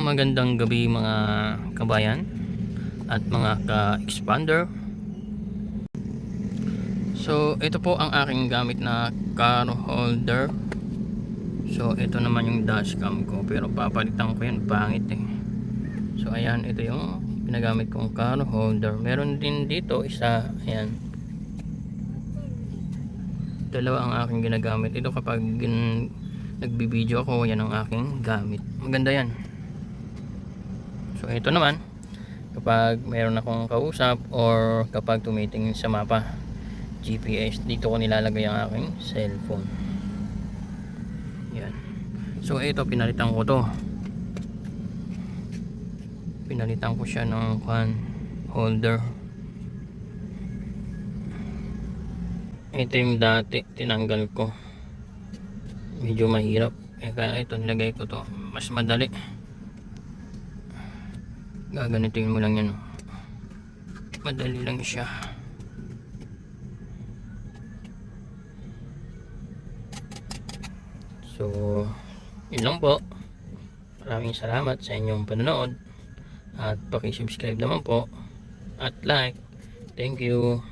Magandang gabi mga kabayan at mga ka-expander. So, ito po ang aking gamit na car holder. So, ito naman yung dashcam ko pero papalitan ko yan, pangit eh. So, ayan, ito yung pinagamit kong car holder. Meron din dito isa, ayan. Dalawa ang aking ginagamit. Ito kapag nagbibideo ako, yan ang aking gamit. Maganda yan. So ito naman, kapag mayroon akong kausap or kapag tumitingin sa mapa, GPS, dito ko nilalagay ang aking cellphone. Yan. So ito, pinalitan ko to. Pinalitan ko siya ng kan holder. Ito yung dati, tinanggal ko. Medyo mahirap. Kaya ito nilagay ko to. Mas madali gaganitin mo lang yan madali lang siya. So yun lang po. Maraming salamat sa inyong panonood. At pakisubscribe naman po. At like. Thank you